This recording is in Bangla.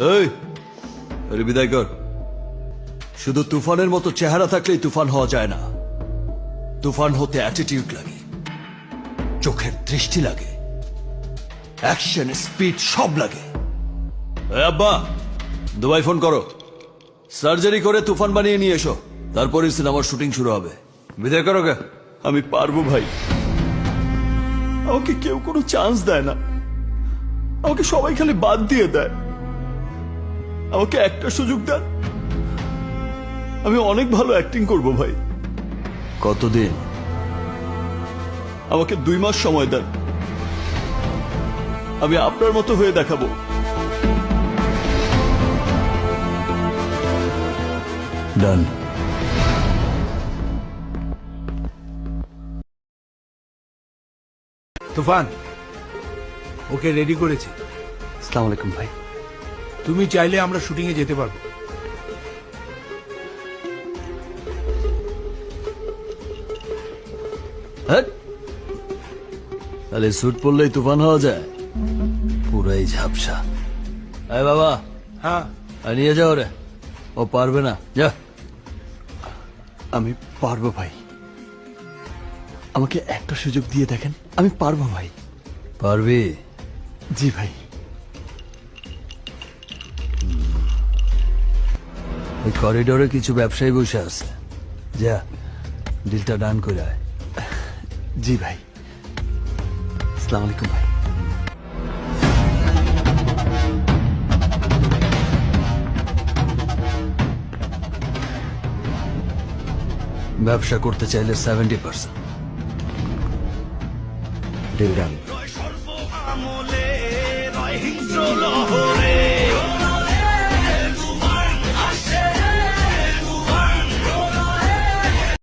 এই আরে বিদায় কর শুধু তুফানের মতো চেহারা থাকলেই তুফান হওয়া যায় না। তুফান হতে অ্যাটিটিউড লাগে, চোখের দৃষ্টি লাগে অ্যাকশন স্পিড সব লাগে। আব্বা, দুবাই ফোন করো। সার্জারি করে তুফান বানিয়ে নিয়ে এসো তারপরে সিনেমার শুটিং শুরু হবে। বিদায় করো গে। আমি পারব ভাই। আমাকে কেউ কোনো চান্স দেয় না। আমাকে সবাই খালি বাদ দিয়ে দেয়। আমাকে একটা সুযোগ দেন। আমি অনেক ভালো অ্যাক্টিং করব ভাই। কতদিন? আমাকে দুই মাস সময় দেন। আমি আপনার মতো হয়ে দেখাবো। ডান তুফান ওকে রেডি করেছি। আসসালামু আলাইকুম ভাই। তুমি চাইলে আমরা শুটিং এ যেতে পারব। হ্যাঁ? তাহলে স্যুট পরলেই তুফান হওয়া যায়। পুরাই ঝাপসা। আয় বাবা হ্যাঁ। আর নিয়ে যাও রে ও পারবে না। যা। আমি পারব ভাই। আমাকে একটা সুযোগ দিয়ে দেখেন আমি পারব ভাই। পারবি? জি ভাই। ওই করিডোরে কিছু ব্যবসায়ী বসে আছে। যা ডিলটা ডান করে আয়। জি ভাই। আসসালামু আলাইকুম ভাই। ব্যবসা করতে চাইলে সেভেন্টি পার্সেন্ট ডিল ডান